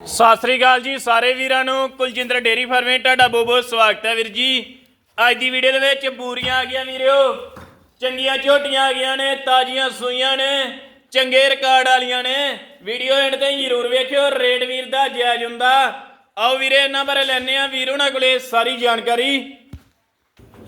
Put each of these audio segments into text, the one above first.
ਸਤਿ ਸ੍ਰੀ ਅਕਾਲ ਜੀ ਸਾਰੇ ਵੀਰਾਂ ਨੂੰ। ਕੁਲਜਿੰਦਰ ਡੇਰੀ ਫਾਰਮੇ, ਤੁਹਾਡਾ ਬਹੁਤ ਬਹੁਤ ਸਵਾਗਤ ਹੈ ਵੀਰ ਜੀ। ਅੱਜ ਦੀ ਵੀਡੀਓ ਦੇ ਵਿੱਚ ਬੂਰੀਆਂ ਆ ਗਈਆਂ ਵੀਰਿਓ। ਚੰਗੀਆਂ ਝੋਟੀਆਂ ਆ ਗਈਆਂ ਨੇ, ਤਾਜ਼ੀਆਂ ਸੂਈਆਂ ਨੇ, ਚੰਗੇ ਰਿਕਾਰਡ ਵਾਲੀਆਂ ਨੇ। ਵੀਡੀਓ ਐਂਡ ਤੇ ਜ਼ਰੂਰ ਵੇਖਿਓ ਰੇਟ ਵੀਰ ਦਾ ਜਾਇਜ਼ ਹੁੰਦਾ। ਆਓ ਵੀਰੇ, ਇਹਨਾਂ ਬਾਰੇ ਲੈਣੇ ਆ ਵੀਰ ਉਹਨਾਂ ਕੋਲੇ ਸਾਰੀ ਜਾਣਕਾਰੀ।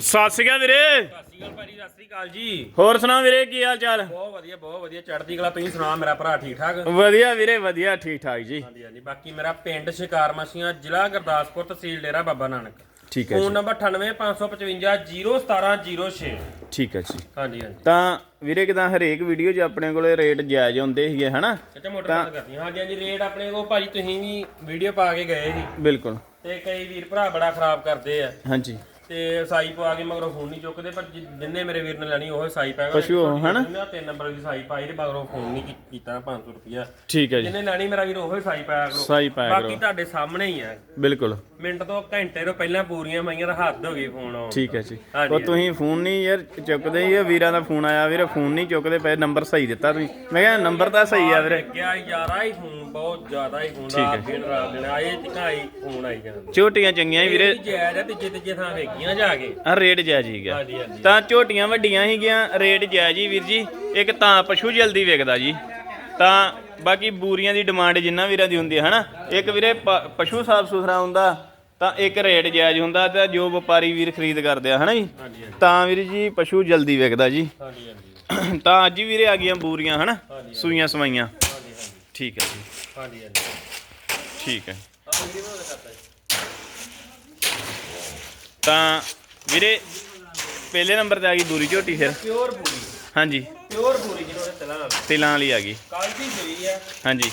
ਸਤਿ ਸ੍ਰੀ ਅਕਾਲ ਵੀਰੇ। ਸਤਿ ਸ਼੍ਰੀ ਅਕਾਲ ਭਾਜੀ ਸਤਿ ਸ਼੍ਰੀ ਅਕਾਲ ਜੀ। ਹੋਰ ਸੁਣਾ ਵੀਰੇ ਕੀ ਹਾਲ ਚਾਲ? ਬਹੁਤ ਵਧੀਆ ਬਹੁਤ ਵਧੀਆ। ਚੜ੍ਹਦੀ ਕਲਾ ਤੁਸੀਂ ਸੁਣਾ ਮੇਰਾ ਭਰਾ ਠੀਕ ਠਾਕ? ਵਧੀਆ ਵੀਰੇ ਵਧੀਆ ਠੀਕ ਠਾਕ ਜੀ। ਹਾਂਜੀ ਹਾਂਜੀ। ਬਾਕੀ ਮੇਰਾ ਪਿੰਡ ਸ਼ਿਕਾਰ ਮਸੀਆਂ ਜ਼ਿਲ੍ਹਾ ਗੁਰਦਾਸਪੁਰ ਤਹਿਸੀਲ ਡੇਰਾ ਬਾਬਾ ਨਾਨਕ। ਠੀਕ ਹੈ ਫੋਨ ਨੰਬਰ 98555 01706 ਠੀਕ ਹੈ ਜੀ। ਹਾਂਜੀ ਹਾਂਜੀ। ਤਾਂ ਵੀਰੇ ਕਿਦਾਂ ਹਰੇਕ ਵੀਡੀਓ 'ਚ ਆਪਣੇ ਕੋਲੇ ਰੇਟ ਜਾਇਜ਼ ਹੁੰਦੇ ਸੀਗੇ ਹਨਾ? ਮੋਟਰ ਕਰਦੀਆਂ ਹਾਂਜੀ ਹਾਂਜੀ। ਰੇਟ ਆਪਣੇ ਕੋਲ ਭਾਜੀ ਤੁਸੀਂ ਵੀ ਵੀਡੀਓ ਪਾ ਕੇ ਗਏ ਸੀ। ਬਿਲਕੁਲ। ਤੇ ਕਈ ਵੀਰ ਭਰਾ ਬੜਾ ਖਰਾਬ ਕਰਦੇ ਆ। ਹਾਂਜੀ। ਤੇ ਸਾਈ ਪਵਾ ਕੇ ਮਗਰੋਂ ਫੋਨ ਨਹੀਂ ਚੁੱਕਦੇ ਪਰ ਜਿ- ਜਿੰਨੇ ਮੇਰੇ ਵੀਰ ਨੇ ਲੈਣੀ ਉਹ ਸਾਈ ਪਾਏਗਾ ਪਸ਼ੂ ਉਹ, ਹਨਾ? ਮੈਂ ਤਿੰਨ ਨੰਬਰ ਦੀ ਸਾਈ ਪਾਈ ਤੇ ਮਗਰੋਂ ਫੋਨ ਨਹੀਂ ਕੀ- ਕੀਤਾ 500 ਰੁਪਿਆ ਠੀਕ ਹੈ ਜੀ। ਜਿਹਨੇ ਲੈਣੀ ਮੇਰਾ ਵੀਰ ਉਹ ਹੀ ਸਾਈ ਪਾਇਆ ਕਰੋ। ਸਾਈ ਪਾਇਆ ਬਾਕੀ ਕਰੋ। ਤੁਹਾਡੇ ਸਾਹਮਣੇ ਹੀ ਆ। ਬਿਲਕੁਲ। ਮਿੰਟ ਤੋਂ ਘੰਟੇ ਤੋਂ ਪਹਿਲਾਂ ਪੂਰੀਆਂ ਮਾਈਆਂ ਦਾ ਹੱਦ ਹੋ ਗਈ ਫੋਨ ਆਉਣ ਠੀਕ ਹੈ ਜੀ। ਹਾਂਜੀ, ਉਹ ਤੁਸੀਂ ਫੋਨ ਨਹੀਂ ਯਾਰ ਚੁੱਕਦੇ ਹੀ ਆ ਵੀਰਾਂ ਦਾ ਫੋਨ ਆਇਆ ਵੀਰੇ ਫੋਨ ਨਹੀਂ ਚੁੱਕਦੇ ਪਏ ਨੰਬਰ ਸਹੀ ਦਿੱਤਾ ਤੁਸੀਂ। ਮੈਂ ਕਿਹਾ ਨੰਬਰ ਤਾਂ ਸਹੀ ਆ ਵੀਰੇ। ਗਿਆ ਯਾਰਾ ਹੀ ਫੋਨ ਬਹੁਤ ਜ਼ਿਆਦਾ ਹੀ ਫੋਨ ਦਿਨ ਰਾਤ ਦਿਨ ਆਏ ਟਿਕਾਈ ਫੋਨ ਆਈ ਜਾਂਦੇ। ਝੋਟੀਆਂ ਚੰਗੀਆਂ ਵੀਰੇ। ਜਾਇਜ਼ ਆ ਤੇ ਜਿੱਤ ਜੇ ਥਾਂ ਵੇਖੀਆਂ ਜਾ ਕੇ। ਆ ਰੇਟ ਜਾਇਜ਼ ਹੀ ਗਿਆ। ਹਾਂਜੀ ਹਾਂਜੀ। ਤਾਂ ਝੋਟੀਆਂ ਵੱਡੀਆਂ ਹੀ ਗਿਆ ਰੇਟ ਜਾਇਜ਼ ਹੀ ਵੀਰ ਜੀ। ਇੱਕ ਤਾਂ ਪਸ਼ੂ ਜਲਦੀ ਵਿਕਦਾ ਜੀ। ਤਾਂ ਬਾਕੀ ਬੂਰੀਆਂ ਦੀ ਡਿਮਾਂਡ ਜਿੰਨਾ ਵੀਰਾਂ ਦੀ ਹੁੰਦੀ ਹੈ ਹਨਾ? ਇੱਕ ਵੀਰੇ ਪ- ਪਸ਼ੂ ਸਾਫ਼ ਸੁਥਰਾ ਹੁੰਦਾ ਤਾਂ ਇੱਕ ਰੇਟ ਜਾਇਜ਼ ਹੁੰਦਾ ਤੇ ਜੋ ਵਪਾਰੀ ਵੀਰ ਖਰੀਦ ਕਰਦੇ ਆ ਹਨਾ ਜੀ? ਹਾਂਜੀ ਹਾਂਜੀ। ਤਾਂ ਵੀਰ ਜੀ ਪਸ਼ੂ ਜਲਦੀ ਵਿਕਦਾ ਜੀ। ਹਾਂਜੀ ਹਾਂਜੀ। ਤਾਂ ਅੱਜ ਹੀ ਵੀਰੇ ਆ ਗਈਆਂ ਬੂਰੀਆਂ ਹਨਾ। ਸੂਈਆਂ ਸਵਾਈਆਂ। ਹਾਂਜੀ ਹਾਂਜੀ। ਠੀਕ ਹੈ ਜੀ। ਹਾਂਜੀ ਹਾਂਜੀ। ਠੀਕ ਹੈ। ਕਰਤਾ ਜੀ। ਤਾਂ ਵੀਰੇ ਪਹਿਲੇ ਨੰਬਰ ਤੇ ਆ ਗਈ ਬੂਰੀ ਝੋਟੀ ਫਿਰ। ਪਿਓਰ ਪੂਰੀ ਹਾਂਜੀ। ਪਿਓਰ ਪੂਰੀ ਜਿਹਨੂੰ ਉਹਦੇ ਤਲਾ ਨਾਲ। ਤਿਲਾਂ ਵਾਲੀ ਆ ਗਈ। ਕੱਲ ਦੀ ਆ ਹਾਂਜੀ।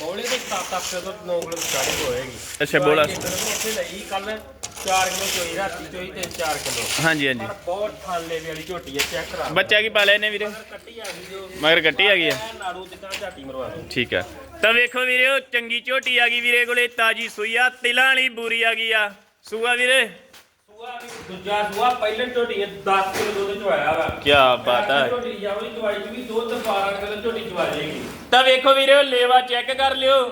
ਬੌਲੇ ਦੇ 7 ਅੱਖ ਤੋਂ 9 ਕਿਲੋ ਸਟਾਰਟਿੰਗ ਹੋਏਗੀ। ਅੱਛਾ ਬੋਲਾ। ਉੱਥੇ ਲਈ ਕੱਲ 4 ਕਿਲੋ ਚੋਈ ਰਾਤੀ ਚੋਈ ਤੇ 4 ਕਿਲੋ। ਹਾਂਜੀ ਹਾਂਜੀ। ਪਰ ਬਹੁਤ ਥਾਲੇ ਵਾਲੀ ਝੋਟੀ ਹੈ ਚੈੱਕ ਕਰਾ ਬੱਚਾ ਕੀ ਪਾਲਿਆ ਨੇ ਵੀਰੇ? ਕੱਟੀ ਆ ਗਈ ਜੋ। ਮਗਰ ਕੱਟੀ ਆ ਗਈ ਆ? ਐ ਨਾੜੂ ਕਾਂ ਝਾਟੀ ਮਰਵਾ ਦੋ। ਠੀਕ ਆ। ਤਾਂ ਵੇਖੋ ਵੀਰੇ ਉਹ ਚੰਗੀ ਝੋਟੀ ਆ ਗਈ ਵੀਰੇ ਕੋਲੇ ਤਾਜੀ ਸੂਈ ਆ ਤਿਲਾਂ ਵਾਲੀ ਬੂਰੀ ਆ ਗਈ ਆ। ਸੂਆ ਵੀਰੇ? ਦੂਜਾ ਸੂਆ ਪਹਿਲੇ ਝੋਟੀ ਹੈ 10 ਕਿਲੋ ਦੁੱਧ ਚਵਾਇਆ ਵਾ। ਕੀ ਬਾਤ ਹੈ। ਝੋਟੀ ਜਾਵਲੀ ਦਵਾਈ ਚ ਵੀ ਦੁੱਧ 12 ਕਿਲੋ ਝੋਟੀ ਚਵਾ ਜਾਏਗੀ ਤਾਂ ਵੇਖੋ ਵੀਰੇ ਲੇਵਾ ਚੈੱਕ ਕਰ ਲਿਓ।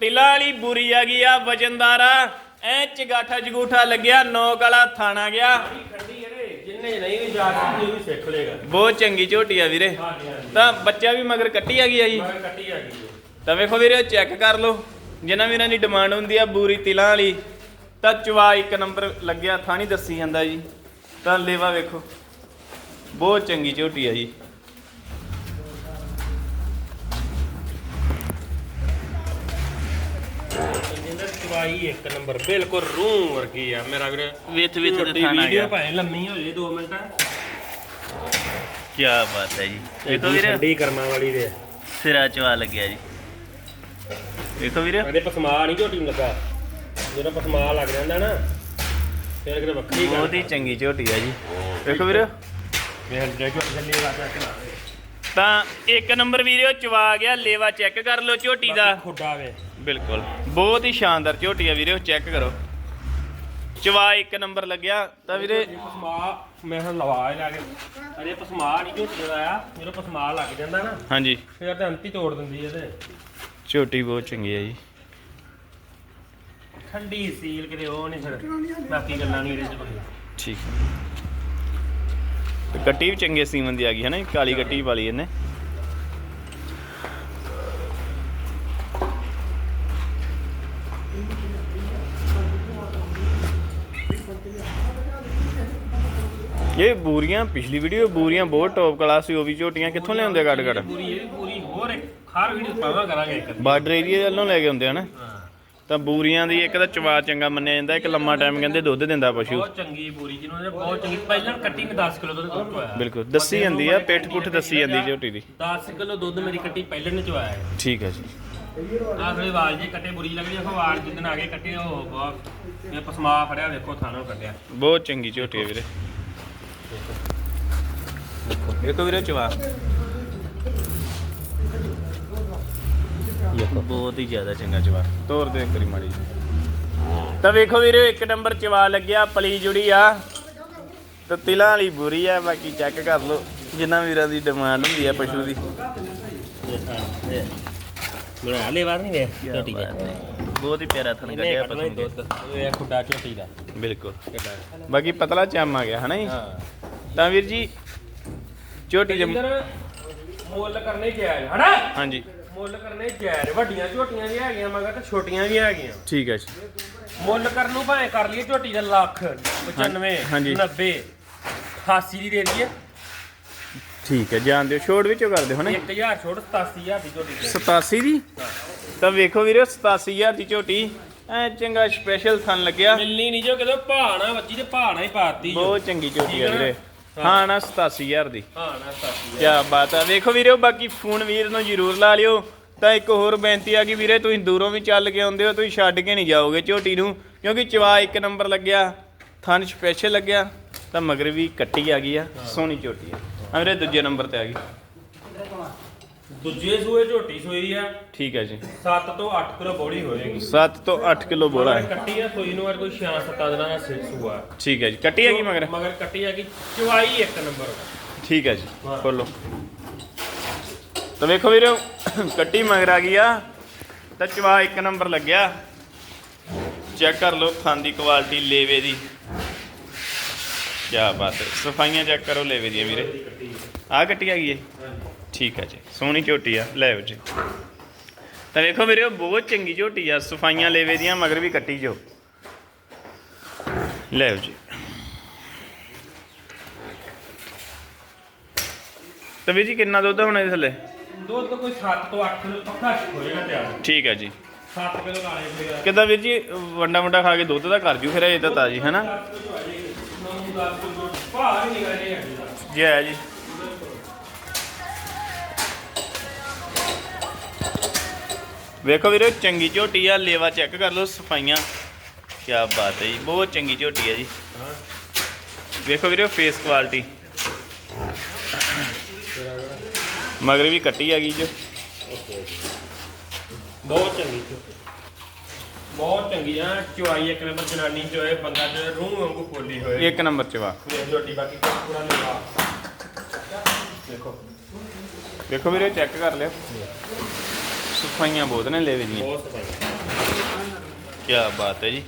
ਤਿਲਾਂ ਵਾਲੀ ਬੂਰੀ ਆ ਗਈ ਆ ਵਜਨਦਾਰ ਆ। ਐ ਚਗਾਠਾ ਜਗੂਠਾ ਲੱਗਿਆ ਨੌਕ ਵਾਲਾ ਥਾਣਾ ਗਿਆ। ਠੰਡੀ ਇਹਦੇ ਜਿੰਨੇ ਨਹੀਂ ਵੀ ਜਾ ਸਕਦੀ ਉਹ ਵੀ ਸਿੱਖ ਲੇਗਾ। ਬਹੁਤ ਚੰਗੀ ਝੋਟੀ ਆ ਵੀਰੇ। ਤਾਂ ਬੱਚਾ ਵੀ ਮਗਰ ਕੱਟੀ ਆ ਗਈ ਆ ਜੀ। ਮਗਰ ਕੱਟੀ ਆ ਗਈ ਜੋ। ਤਾਂ ਵੇਖੋ ਵੀਰੇ ਚੈੱਕ ਕਰ ਲਓ। ਜਿਨ੍ਹਾਂ ਵੀਰਾਂ ਦੀ ਡਿਮਾਂਡ ਹੁੰਦੀ ਆ ਬੂਰੀ ਤਿਲਾਂ ਵਾਲੀ। ਤਾਂ ਚਵਾ ਇੱਕ ਨੰਬਰ ਲੱਗਿਆ ਥਾਣੀ ਦੱਸੀ ਜਾਂਦਾ ਜੀ। ਤਾਂ ਲੇਵਾ ਵੇਖੋ। ਬਹੁਤ ਚੰਗੀ ਝੋਟੀ ਆ ਜੀ। ਜਿੰਦਰ ਚਵਾਈ ਇੱਕ ਨੰਬਰ ਬਿਲਕੁਲ ਰੂਹ ਵਰਗੀ ਆ। ਮੇਰਾ ਵੀਰ ਵਿੱਚ ਤੇ ਝੋਟੀ ਥਾਣਾ ਵੀਡੀਓ ਗਿਆ ਭਾਵੇਂ ਲੰਮੀ ਹੋ ਜੇ 2 ਮਿੰਟ। ਕੀ ਬਾਤ ਹੈ ਜੀ। ਵੇਖੋ ਵੀਰੇ। ਠੰਡੀ ਕਰਮਾਂ ਵਾਲੀ ਦੇ ਸਿਰਾ ਚਵਾ ਲੱਗਿਆ ਜੀ। ਵੇਖੋ ਵੀਰੇ। ਇਹਦੇ ਪਸਮਾ ਨਹੀਂ ਝੋਟੀ ਨੂੰ ਲੱਗਾ। ਜਦੋਂ ਪਸਮਾ ਲੱਗ ਜਾਂਦਾ ਨਾ ਫਿਰ ਕਿਤੇ ਵੱਖਰੀ ਗੱਲ ਬਹੁਤ ਹੀ ਚੰਗੀ ਝੋਟੀ ਆ ਜੀ। ਵੇਖੋ ਵੀਰੇ। ਵੇਖ ਜੇ ਝੋਟੀ ਚੱਲੀ ਵਾ ਚੱਕ ਤਾਂ ਇੱਕ ਨੰਬਰ ਵੀਰੇ ਚਵਾ ਗਿਆ ਲੇਵਾ ਚੈੱਕ ਕਰ ਲਓ ਝੋਟੀ ਦਾ। ਖੁੱਡਾ ਵੇ। ਬਿਲਕੁਲ। ਬਹੁਤ ਹੀ ਸ਼ਾਨਦਾਰ ਝੋਟੀ ਆ ਵੀਰੇ ਚੈੱਕ ਕਰੋ। ਚਵਾ ਇੱਕ ਨੰਬਰ ਲੱਗਿਆ। ਤਾਂ ਵੀਰੇ ਪਸਮਾ ਮੈਂ ਹੁਣ ਲਵਾ ਹੀ ਲਾ ਕੇ। ਅਰੇ ਪਸਮਾ ਨਹੀਂ ਝੋਟੀ ਦਾ ਆ ਜਦੋਂ ਪਸਮਾ ਲੱਗ ਜਾਂਦਾ ਨਾ ਹਾਂਜੀ। ਫਿਰ ਤਾਂ ਅੰਤੀ ਤੋੜ ਦਿੰਦੀ ਇਹਦੇ। ਝੋਟੀ ਬਹੁਤ ਚੰਗੀ ਆ ਜੀ। ਠੰਡੀ ਸੀਲ ਕਿਤੇ ਉਹ ਨਹੀਂ ਫਿਰ। ਬਾਕੀ ਗੱਲਾਂ ਨਹੀਂ ਇਹਦੇ ਚ ਕੋਈ। ਠੀਕ ਹੈ। ਤੇ ਗੱਟੀ ਵੀ ਚੰਗੇ ਸੀਮਨ ਦੀ ਆ ਗਈ ਹੈ ਨਾ? ਕਾਲੀ ਗੱਟੀ ਵਾਲੀ ਇਹਨੇ। ਇਹ ਬੂਰੀਆਂ ਪਿਛਲੀ ਵੀਡੀਓ ਬੂਰੀਆਂ ਬਹੁਤ ਟੌਪ ਕਲਾਸ ਸੀ ਉਹ ਵੀ ਝੋਟੀਆਂ। ਕਿੱਥੋਂ ਲਿਆਉਂਦੇ ਕੱਢ ਕੱਢ ਪੂਰੀ ਇਹ ਵੀ ਪੂਰੀ ਹੋਰ ਇੱਕ ਹਰ ਵੀਡੀਓ ਪਾਵਾਂ ਕਰਾਂਗੇ ਇੱਕ ਬਾਰਡਰ ਏਰੀਆ ਵੱਲੋਂ ਲੈ ਕੇ ਆਉਂਦੇ ਹਨ ਹਾਂ ਤਾਂ ਬੂਰੀਆਂ ਦੀ ਇੱਕ ਤਾਂ ਚਵਾ ਚੰਗਾ ਮੰਨਿਆ ਜਾਂਦਾ ਇੱਕ ਲੰਮਾ ਟਾਈਮ ਕਹਿੰਦੇ ਦੁੱਧ ਦਿੰਦਾ ਪਸ਼ੂ। ਬਹੁਤ ਚੰਗੀ ਪੂਰੀ ਜਿਹਨੂੰ ਇਹ ਬਹੁਤ ਚੰਗੀ ਪਹਿਲਾਂ ਕੱਟੀ ਮੈਂ 10 ਕਿਲੋ ਦੁੱਧ ਚਵਾਇਆ ਬਿਲਕੁਲ ਦੱਸੀ ਜਾਂਦੀ ਆ ਪਿੱਠ ਪੁੱਠ ਦੱਸੀ ਜਾਂਦੀ ਝੋਟੀ ਦੀ। 10 ਕਿਲੋ ਦੁੱਧ ਮੇਰੀ ਕੱਟੀ ਪਹਿਲਾਂ ਨੇ ਚਵਾਇਆ ਹੈ। ਠੀਕ ਹੈ ਜੀ। ਆਖਰੀ ਵਾਲ ਜੇ ਕੱਟੇ ਬੁਰੀ ਲੱਗਦੀ ਦੇਖੋ ਵਾਲ ਜਿੱਦਣ ਆ ਗਏ ਕੱਟੇ ਉਹ ਬਹੁਤ ਇਹ ਪਸਮਾ ਫੜਿਆ ਵੇਖੋ ਥਾਣੋਂ ਕੱਢਿਆ। ਬਹੁਤ ਚੰਗੀ ਝੋਟੀ ਵੀਰੇ। ਦੇਖੋ ਵੀਰੇ ਚਵਾ। ਬਹੁਤ ਹੀ ਜ਼ਿਆਦਾ ਚੰਗਾ ਚਵਾ ਤੋਰ ਦੇ ਕਰੀ ਮਾੜੀ ਜਿਹੀ। ਤਾਂ ਵੇਖੋ ਵੀਰੇ ਇੱਕ ਨੰਬਰ ਚਵਾ ਲੱਗਿਆ ਪਲੀ ਜੁੜੀ ਆ। ਤੇ ਤਿਲਾਂ ਵਾਲੀ ਬੁਰੀ ਆ ਬਾਕੀ ਚੈੱਕ ਕਰ ਲਓ ਜਿੰਨਾ ਵੀਰਾਂ ਦੀ ਡਿਮਾਂਡ ਹੁੰਦੀ ਆ ਪਸ਼ੂ ਦੀ। ਵਾਰ ਨਹੀਂ ਝੋਟੀ। ਬਹੁਤ ਹੀ ਪਿਆਰਾ ਥਣ ਇਹਨੇ ਕੱਢਿਆ ਕੱਢਣਾ ਹੀ ਪਸੰਦ ਦੁੱਧ ਇਹ ਖੁੱਡਾ ਝੋਟੀ ਦਾ। ਬਿਲਕੁਲ। ਬਾਕੀ ਪਤਲਾ ਚਮ ਆ ਗਿਆ ਹਨਾ ਜੀ? ਹਾਂ। ਤਾਂ ਵੀਰ ਜੀ ਝੋਟੀ ਇੰਦਰ ਮੁੱਲ ਕਰਨੇ ਜਾਇਜ਼ ਹਨਾ? ਹਾਂਜੀ। ਮੁੱਲ ਕਰਨੇ ਜਾਇਜ਼ ਵੱਡੀਆਂ ਝੋਟੀਆਂ ਵੀ ਹੈਗੀਆਂ ਮਗਰ ਤੇ ਛੋਟੀਆਂ ਵੀ ਹੈਗੀਆਂ। ਠੀਕ ਹੈ ਜੀ। ਮੁੱਲ ਕਰਨ ਨੂੰ ਭਾਵੇਂ ਕਰ ਲਈਏ ਝੋਟੀ ਦਾ ਲੱਖ 95 ਹਾਂਜੀ। 90 88 ਦੀ ਦੇ ਦਈਏ। ਠੀਕ ਹੈ ਜਾਣ ਦਿਓ। ਛੋੜ ਵਿੱਚੋਂ ਕਰ ਦਿਓ ਹਨਾ 1000 ਛੋੜ 87000 ਦੀ ਝੋਟੀ ਦੇ 87 ਦੀ? ਤਾਂ ਵੇਖੋ ਵੀਰੇ 87000 ਦੀ ਝੋਟੀ। ਐ ਚੰਗਾ ਸਪੈਸ਼ਲ ਥਣ ਲੱਗਿਆ। ਮਿਲਣੀ ਨਹੀਂ ਜੋ ਕਿਦੋਂ ਭਾਣਾ ਵੱਜੀ ਤੇ ਭਾਣਾ ਹੀ ਪਾਤੀ ਜੋ। ਬਹੁਤ ਚੰਗੀ ਝੋਟੀ ਆ? ਵੀਰੇ। ਹਾਂ ਨਾ 87000 ਦੀ। ਭਾਣਾ 87000 ਕੀ ਬਾਤ ਆ। ਵੇਖੋ ਵੀਰੇ ਬਾਕੀ ਫੋਨ ਵੀਰ ਨੂੰ ਜ਼ਰੂਰ ਲਾ ਲਿਓ। ਤਾਂ ਇੱਕ ਹੋਰ ਬੇਨਤੀ ਆ ਕਿ ਵੀਰੇ ਤੁਸੀਂ ਦੂਰੋਂ ਵੀ ਚੱਲ ਕੇ ਆਉਂਦੇ ਹੋ ਤੁਸੀਂ ਛੱਡ ਕੇ ਨਹੀਂ ਜਾਓਗੇ ਝੋਟੀ ਨੂੰ ਕਿਉਂਕਿ ਚਵਾ ਇੱਕ ਨੰਬਰ ਲੱਗਿਆ ਥਣ ਸਪੈਸ਼ਲ ਲੱਗਿਆ ਤਾਂ ਮਗਰ ਵੀ ਕੱਟੀ ਆ ਗਈ ਆ ਸੋਹਣੀ ਝੋਟੀ ਆ। ਵੀਰੇ ਦੂਜੇ ਨੰਬਰ ਤੇ ਆ ਗਈ। ਦੂਜੇ ਸੂਏ ਝੋਟੀ ਸੋਈ ਆ। ਠੀਕ ਹੈ ਜੀ। 7 ਤੋਂ 8 ਕਿਲੋ ਬੋੜੀ ਹੋਏਗੀ। 7 ਤੋਂ 8 ਕਿਲੋ ਬੋਲਾ ਹੈ। ਕੱਟੀ ਆ ਸੋਈ ਨੂੰ ਅੱਜ ਕੋਈ 6-7 ਦਿਨਾਂ ਦਾ ਸਿਰ ਸੂਆ। ਠੀਕ ਹੈ ਜੀ। ਕੱਟੀ ਆ ਗਈ ਮਗਰ? ਮਗਰ ਕੱਟੀ ਆ ਕਿ ਚਵਾਈ ਇੱਕ ਨੰਬਰ ਠੀਕ ਹੈ ਜੀ। ਖੋਲੋ। ਤਾਂ ਵੇਖੋ ਵੀਰੇ ਕੱਟੀ ਮਗਰ ਆ ਗਈ ਆ। ਤਾਂ ਚਵਾ ਇੱਕ ਨੰਬਰ ਲੱਗਿਆ। ਚੈੱਕ ਕਰ ਲਓ ਥਾਂ ਦੀ ਕੁਆਲਿਟੀ ਲੇਵੇ ਦੀ। ਕੀ ਬਾਤ ਹੈ। ਸਫਾਈਆਂ ਚੈੱਕ ਕਰੋ ਲੇਵੇ ਦੀਆਂ ਵੀਰੇ। ਆ। ਕੱਟੀ ਆ ਗਈ ਹੈ। ਠੀਕ ਹੈ ਜੀ ਸੋਹਣੀ ਝੋਟੀ ਆ ਲੈ ਆਓ ਜੀ। ਤਾਂ ਵੇਖੋ ਵੀਰੇ ਬਹੁਤ ਚੰਗੀ ਝੋਟੀ ਆ ਸਫਾਈਆਂ ਲੇਵੇ ਦੀਆਂ ਮਗਰ ਵੀ ਕੱਟੀ ਜੋ। ਲੈ ਆਓ ਜੀ। ਤਾਂ ਵੀਰ ਜੀ ਕਿੰਨਾ ਦੁੱਧ ਹੋਣਾ ਇਹਦੇ ਥੱਲੇ? ਦੁੱਧ ਕੋਈ 7 ਤੋਂ 8 ਕਿਲੋ ਪੱਕਾ ਹੋਏਗਾ ਤਿਆਰ। ਠੀਕ ਹੈ ਜੀ। 7 ਕਿਲੋ ਨਾਲੇ ਹੋਏਗਾ ਕਿੱਦਾਂ ਵੀਰ ਜੀ ਵੰਡਾ ਵੰਡਾ ਖਾ ਕੇ ਦੁੱਧ ਦਾ ਕਰ ਜੂ ਫਿਰ ਇਹ ਤਾਂ ਤਾਜੀ ਹੈ ਨਾ? ਜੀ। ਹੈ ਜੀ। ਵੇਖੋ ਵੀਰੇ ਚੰਗੀ ਝੋਟੀ ਆ ਲੇਵਾ ਚੈੱਕ ਕਰ ਲਓ ਸਫਾਈਆਂ। ਕੀ ਬਾਤ ਹੈ ਜੀ ਬਹੁਤ ਚੰਗੀ ਝੋਟੀ ਹੈ ਜੀ। ਵੇਖੋ ਵੀਰੇ ਫੇਸ ਕੁਆਲਿਟੀ ਮਗਰ ਵੀ ਕੱਟੀ ਆ ਗਈ ਜੋ। ਬਹੁਤ ਚੰਗੀ। ਬਹੁਤ ਚੰਗੀ ਆ ਚੁਆਈ ਇੱਕ ਨੰਬਰ ਜਨਾਨੀ ਚੋਏ ਬੰਦਾ ਤੇ ਰੂਹ ਵਾਂਗੂ ਖੋਲੀ ਹੋਏ। ਇੱਕ ਨੰਬਰ ਚ ਵਾ ਝੋਟੀ ਬਾਕੀ ਕੋਈ ਪੂਰਾ ਨਹੀਂ ਆ ਦੇਖੋ। ਵੇਖੋ ਵੀਰੇ ਚੈੱਕ ਕਰ ਲਿਓ। ਸਫਾਈਆਂ ਬਹੁਤ ਨੇ ਲੇਵੇ ਦੀਆਂ ਬਹੁਤ ਕੀ ਬਾਤ ਹੈ ਜੀ।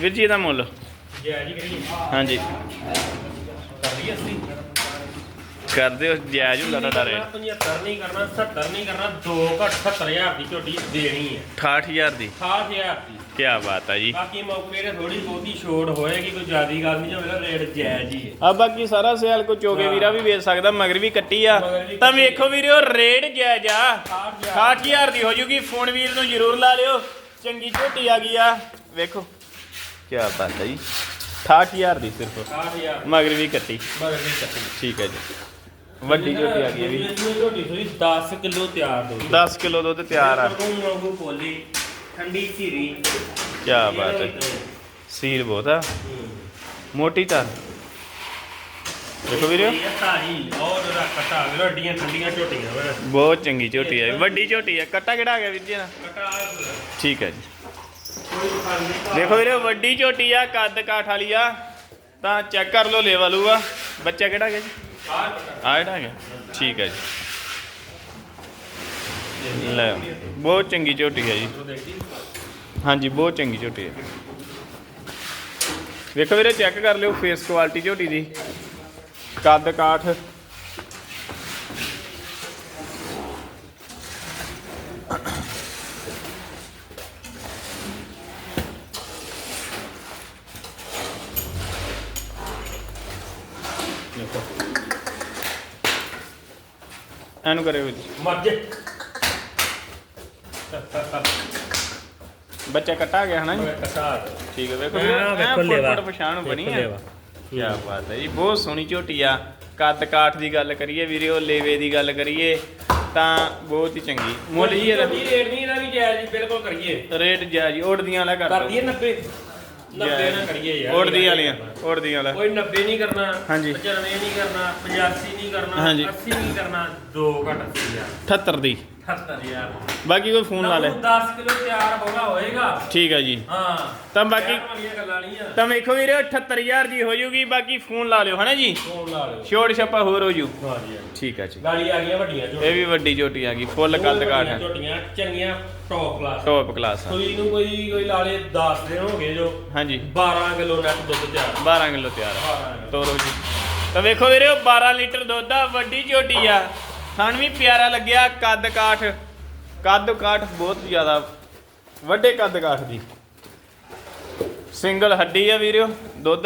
ਵੀਰ ਜੀ ਇਹਦਾ ਮੁੱਲ? ਜੈ ਹਾਂਜੀ। ਕਰ ਲਈ ਅਸੀਂ? ਕਰ ਦਿਓ ਜਾਇਜ਼ ਹੁੰਦਾ ਤੁਹਾਡਾ ਰੇਟ 75 ਨਹੀਂ ਕਰਨਾ 70 ਨਹੀਂ ਕਰਨਾ 2 ਘੱਟ 70000 ਦੀ ਝੋਟੀ ਦੇਣੀ ਹੈ। 68000 ਦੀ। 60000 ਦੀ। ਕੀ ਬਾਤ ਹੈ ਜੀ। ਬਾਕੀ ਮੌਕੇ ਤੇ ਥੋੜੀ ਬਹੁਤੀ ਛੋੜ ਹੋਏਗੀ ਕੋਈ ਜ਼ਿਆਦੀ ਗੱਲ ਨਹੀਂ ਹੋਵੇਗਾ ਰੇਟ ਜਾਇਜ਼ ਹੀ ਹੈ। ਆ ਬਾਕੀ ਸਾਰਾ ਸਿਆਲ ਕੋ ਚੋਗੇ ਵੀਰਾ ਵੀ ਵੇਚ ਸਕਦਾ ਮਗਰ ਵੀ ਕੱਟੀ ਆ। ਵੀ ਤਾਂ। ਵੇਖੋ ਵੀਰਿਓ ਰੇਟ ਜਾਇਜ਼ ਆ। 60000 68000 ਦੀ ਹੋ ਜੂਗੀ ਫੋਨ ਵੀਰ ਨੂੰ ਜ਼ਰੂਰ ਲਾ ਲਿਓ। ਚੰਗੀ ਝੋਟੀ ਆ ਗਈ ਆ। ਵੇਖੋ। ਕੀ ਬਾਤ ਹੈ ਜੀ। 68000 ਦੀ ਸਿਰਫ। 60000 ਮਗਰ ਵੀ ਕੱਟੀ। ਮਗਰ ਨਹੀਂ ਕੱਟੀ। ਠੀਕ ਹੈ ਜੀ। ਵੱਡੀ ਝੋਟੀ ਆ ਗਈ ਇਹ ਵੀ। ਇਹ ਝੋਟੀ ਸੋਈ 10 ਕਿਲੋ ਤਿਆਰ ਦੋ 10 ਕਿਲੋ ਦੁੱਧ ਤਿਆਰ ਆ। ਰੂਹ ਵਾਂਗੂ ਪੋਲੀ ਠੰਡੀ ਧੀਰੀ ਕੀ ਬਾਤ ਹੈ। ਸੀਲ ਬਹੁਤ ਆ। ਮੋਟੀ ਤਾਂ। ਦੇਖੋ ਤਾਜੀ ਬਹੁਤ ਚੰਗੀ ਝੋਟੀ ਹੈ ਵੱਡੀ ਝੋਟੀ ਹੈ ਕੱਟਾ ਕਿਹੜਾ ਆ ਗਿਆ ਵੀਰ ਜੀ? ਕਟਾ ਠੀਕ ਹੈ ਜੀ। ਦੇਖੋ ਵੀਰੇ ਵੱਡੀ ਝੋਟੀ ਆ ਕੱਦ ਕਾਠ ਵਾਲੀ ਆ। ਤਾਂ ਚੈੱਕ ਕਰ ਲਓ ਲੈਵਲ ਆ ਬੱਚਾ ਕਿਹੜਾ ਗਿਆ ਜੀ? ਆਹ ਕਟਾ ਠੀਕ ਹੈ ਜੀ। ਲੈ, ਬਹੁਤ ਚੰਗੀ ਝੋਟੀ ਹੈ ਜੀ। ਹਾਂਜੀ, ਬਹੁਤ ਚੰਗੀ ਝੋਟੀ ਹੈ। ਵੇਖੋ ਵੀਰੇ ਚੈੱਕ ਕਰ ਲਿਓ ਫੇਸ ਕੁਆਲਿਟੀ ਝੋਟੀ ਦੀ। ਕੱਦ ਕਾਠ। ਦੇਖੋ ਐਨੂੰ ਕਰਿਓ ਵਿੱਚ ਮਰ ਜੇ। ਬੱਚਾ ਕੱਟਾ ਗਿਆ ਹਨਾ ਜੀ? ਠੀਕ ਹੈ ਵੇਖੋ ਹਾਂ, ਵੇਖੋ ਲੇਵਾ। ਫੁੱਟ ਪਛਾਣ ਬਣੀ ਹੈ ਲੇਵਾ। ਕੀ ਬਾਤ ਹੈ ਜੀ ਬਹੁਤ ਸੋਹਣੀ ਝੋਟੀ ਆ। ਕੱਦ ਕਾਠ ਦੀ ਗੱਲ ਕਰੀਏ ਵੀਰੇ ਉਹ ਲੇਵੇ ਦੀ ਗੱਲ ਕਰੀਏ ਤਾਂ ਬਹੁਤ ਹੀ ਚੰਗੀ। ਮੁੱਲ ਜੀ ਇਹਦਾ ਜੀ ਰੇਟ ਨਹੀਂ ਇਹਦਾ ਵੀ ਜਾਇਜ਼ ਜੀ ਬਿਲਕੁਲ ਕਰੀਏ। ਰੇਟ ਜਾਜੀ ਉੜਦੀਆਂ ਵਾਲਾ ਕਰ ਕਰ ਦਈਏ 90 90 ਨਾ ਕਰੀਏ ਯਾਰ। ਉੜਦੀਆਂ ਵਾਲੀਆਂ। ਉੜਦੀਆਂ ਵਾਲਾ ਕੋਈ 90 ਨਹੀਂ ਕਰਨਾ ਹਾਂਜੀ। 95 ਨਹੀਂ ਕਰਨਾ 85 ਨਹੀਂ ਕਰਨਾ ਹਾਂਜੀ। 80 ਨਹੀਂ ਕਰਨਾ 2 ਘੱਟ 80 ਯਾਰ 78 ਦੀ। 78000 ਬਾਕੀ ਕੋਈ ਫੋਨ ਲਾ ਲੈ। 10 ਕਿਲੋ ਤਿਆਰ ਹੋਗਾ ਹੋਏਗਾ। ਠੀਕ ਹੈ ਜੀ। ਹਾਂ। ਤਾਂ ਬਾਕੀ ਤਾਂ ਵੇਖੋ ਵੀਰੇ 78000 ਦੀ ਹੋ ਜੂਗੀ ਬਾਕੀ ਫੋਨ ਲਾ ਲਿਓ ਹਨਾ ਜੀ? ਫੋਨ ਲਾ ਲਿਓ। ਛੋੜ ਛੱਪਾ ਹੋਰ ਹੋ ਜੂ। ਹਾਂ ਜੀ ਠੀਕ ਹੈ ਜੀ। ਗਾੜੀ ਆ ਗਈਆਂ ਵੱਡੀਆਂ ਇਹ ਵੀ ਵੱਡੀ ਝੋਟੀ ਆ ਗਈ ਫੁੱਲ ਕੱਦ ਕਾਠ। ਹੈ ਝੋਟੀਆਂ ਚੰਗੀਆਂ ਟੌਪ ਕਲਾਸ ਟੌਪ ਕਲਾਸ ਸੂਈ ਨੂੰ ਕੋਈ ਕੋਈ ਲਾਲੇ 10 ਦਿਨ ਹੋ ਗਏ ਜੋ। ਹਾਂਜੀ। 12 ਕਿਲੋ ਨੈਟ ਦੁੱਧ ਤਿਆਰ। 12 ਕਿਲੋ ਤਿਆਰ ਆ। ਤੋਰੋ ਜੀ। ਤਾਂ ਵੇਖੋ ਵੀਰੇ ਉਹ 12 ਲੀਟਰ ਦੁੱਧ ਆ, ਵੱਡੀ ਝੋਟੀ ਆ। ਥਣ ਵੀ ਪਿਆਰਾ ਲੱਗਿਆ ਕੱਦ ਕਾਠ। ਕੱਦ ਕਾਠ ਬਹੁਤ ਜ਼ਿਆਦਾ, ਵੱਡੇ ਕੱਦ ਕਾਠ ਦੀ। ਸਿੰਗਲ ਹੱਡੀ ਆ ਵੀਰਿਓ ਦੁੱਧ